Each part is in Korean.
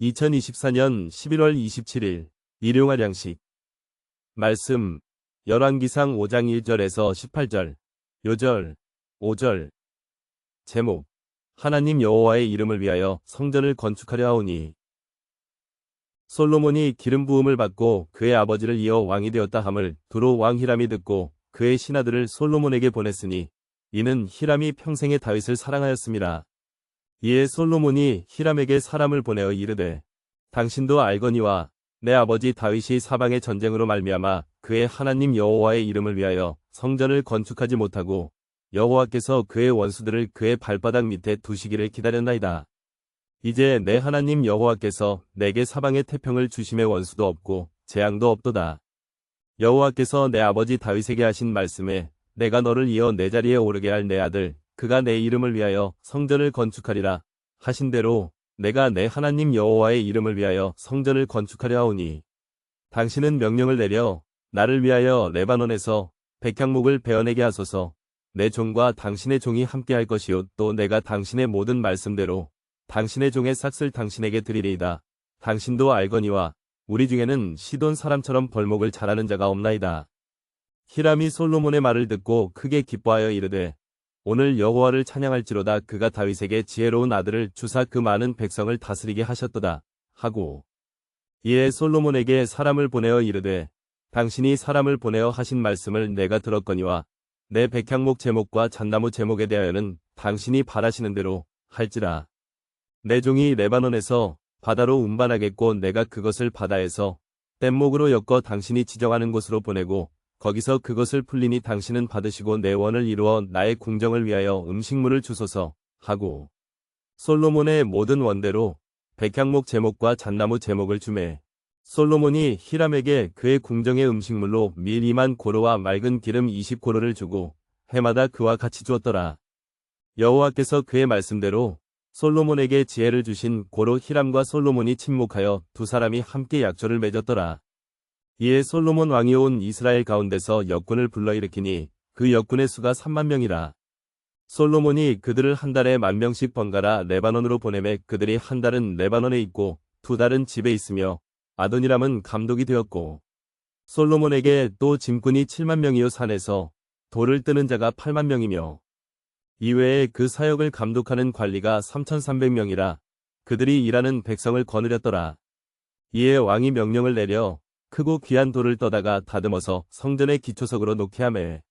2024년 11월 27일 일용할 양식. 말씀 열왕기상 5장 1절에서 18절 요절 5절. 제목 하나님 여호와의 이름을 위하여 성전을 건축하려 하오니. 솔로몬이 기름 부음을 받고 그의 아버지를 이어 왕이 되었다 함을 두로 왕 히람이 듣고 그의 신하들을 솔로몬에게 보냈으니 이는 히람이 평생에 다윗을 사랑하였습니다. 이에 솔로몬이 히람에게 사람을 보내어 이르되 당신도 알거니와 내 아버지 다윗이 사방의 전쟁으로 말미암아 그의 하나님 여호와의 이름을 위하여 성전을 건축하지 못하고 여호와께서 그의 원수들을 그의 발바닥 밑에 두시기를 기다렸나이다. 이제 내 하나님 여호와께서 내게 사방의 태평을 주심의 원수도 없고 재앙도 없도다. 여호와께서 내 아버지 다윗에게 하신 말씀에 내가 너를 이어 내 자리에 오르게 할 내 아들 그가 내 이름을 위하여 성전을 건축하리라 하신 대로 내가 내 하나님 여호와의 이름을 위하여 성전을 건축하려 하오니 당신은 명령을 내려 나를 위하여 레바논에서 백향목을 베어내게 하소서 내 종과 당신의 종이 함께 할 것이요 또 내가 당신의 모든 말씀대로 당신의 종의 삭슬 당신에게 드리리이다. 당신도 알거니와 우리 중에는 시돈 사람처럼 벌목을 잘하는 자가 없나이다. 히람이 솔로몬의 말을 듣고 크게 기뻐하여 이르되 오늘 여호와를 찬양할지로다 그가 다윗에게 지혜로운 아들을 주사 그 많은 백성을 다스리게 하셨도다. 하고 이에 솔로몬에게 사람을 보내어 이르되 당신이 사람을 보내어 하신 말씀을 내가 들었거니와 내 백향목 제목과 잣나무 제목에 대하여는 당신이 바라시는 대로 할지라. 내 종이 레바논에서 바다로 운반하겠고 내가 그것을 바다에서 뗏목으로 엮어 당신이 지정하는 곳으로 보내고 거기서 그것을 풀리니 당신은 받으시고 내 원을 이루어 나의 궁정을 위하여 음식물을 주소서 하고 솔로몬의 모든 원대로 백향목 제목과 잣나무 제목을 주매 솔로몬이 히람에게 그의 궁정의 음식물로 밀 2만 고로와 맑은 기름 20고로를 주고 해마다 그와 같이 주었더라. 여호와께서 그의 말씀대로 솔로몬에게 지혜를 주신 고로 히람과 솔로몬이 침묵하여 두 사람이 함께 약조를 맺었더라. 이에 솔로몬 왕이 온 이스라엘 가운데서 역군을 불러일으키니 그 역군의 수가 3만 명이라. 솔로몬이 그들을 한 달에 만 명씩 번갈아 레바논으로 보내매 그들이 한 달은 레바논에 있고 두 달은 집에 있으며 아도니람은 감독이 되었고 솔로몬에게 또 짐꾼이 7만 명이요 산에서 돌을 뜨는 자가 8만 명이며 이외에 그 사역을 감독하는 관리가 3,300명이라 그들이 일하는 백성을 거느렸더라. 이에 왕이 명령을 내려 크고 귀한 돌을 떠다가 다듬어서 성전의 기초석으로 놓게 하매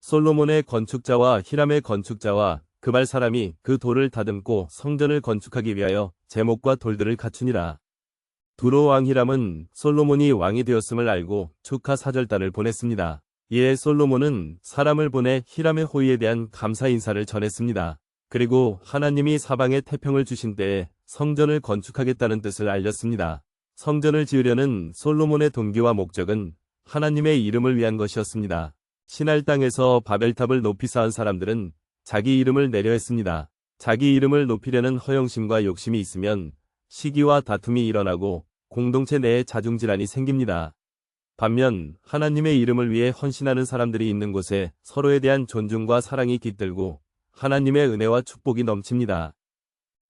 솔로몬의 건축자와 히람의 건축자와 그발 사람이 그 돌을 다듬고 성전을 건축하기 위하여 제목과 돌들을 갖추니라. 두로 왕 히람은 솔로몬이 왕이 되었음을 알고 축하 사절단을 보냈습니다. 이에 솔로몬은 사람을 보내 히람의 호의에 대한 감사 인사를 전했습니다. 그리고 하나님이 사방에 태평을 주신 때에 성전을 건축하겠다는 뜻을 알렸습니다. 성전을 지으려는 솔로몬의 동기와 목적은 하나님의 이름을 위한 것이었습니다. 신할 땅에서 바벨탑을 높이 쌓은 사람들은 자기 이름을 내려 했습니다. 자기 이름을 높이려는 허영심과 욕심이 있으면 시기와 다툼이 일어나고 공동체 내에 자중질환이 생깁니다. 반면 하나님의 이름을 위해 헌신하는 사람들이 있는 곳에 서로에 대한 존중과 사랑이 깃들고 하나님의 은혜와 축복이 넘칩니다.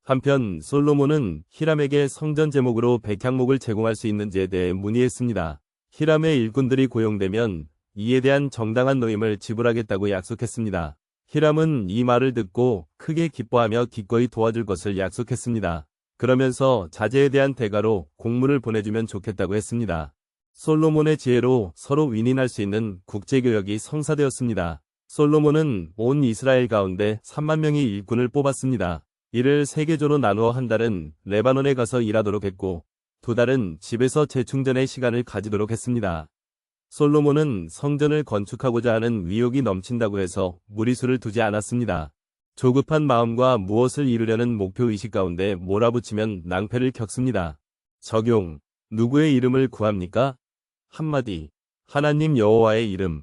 한편 솔로몬은 히람에게 성전 제목으로 백향목을 제공할 수 있는지에 대해 문의했습니다. 히람의 일꾼들이 고용되면 이에 대한 정당한 노임을 지불하겠다고 약속했습니다. 히람은 이 말을 듣고 크게 기뻐하며 기꺼이 도와줄 것을 약속했습니다. 그러면서 자제에 대한 대가로 공문을 보내주면 좋겠다고 했습니다. 솔로몬의 지혜로 서로 윈윈할 수 있는 국제교역이 성사되었습니다. 솔로몬은 온 이스라엘 가운데 3만 명의 일꾼을 뽑았습니다. 이를 세계조로 나누어 한 달은 레바논에 가서 일하도록 했고 두 달은 집에서 재충전의 시간을 가지도록 했습니다. 솔로몬은 성전을 건축하고자 하는 위욕이 넘친다고 해서 무리수를 두지 않았습니다. 조급한 마음과 무엇을 이루려는 목표의식 가운데 몰아붙이면 낭패를 겪습니다. 적용 누구의 이름을 구합니까? 한마디 하나님 여호와의 이름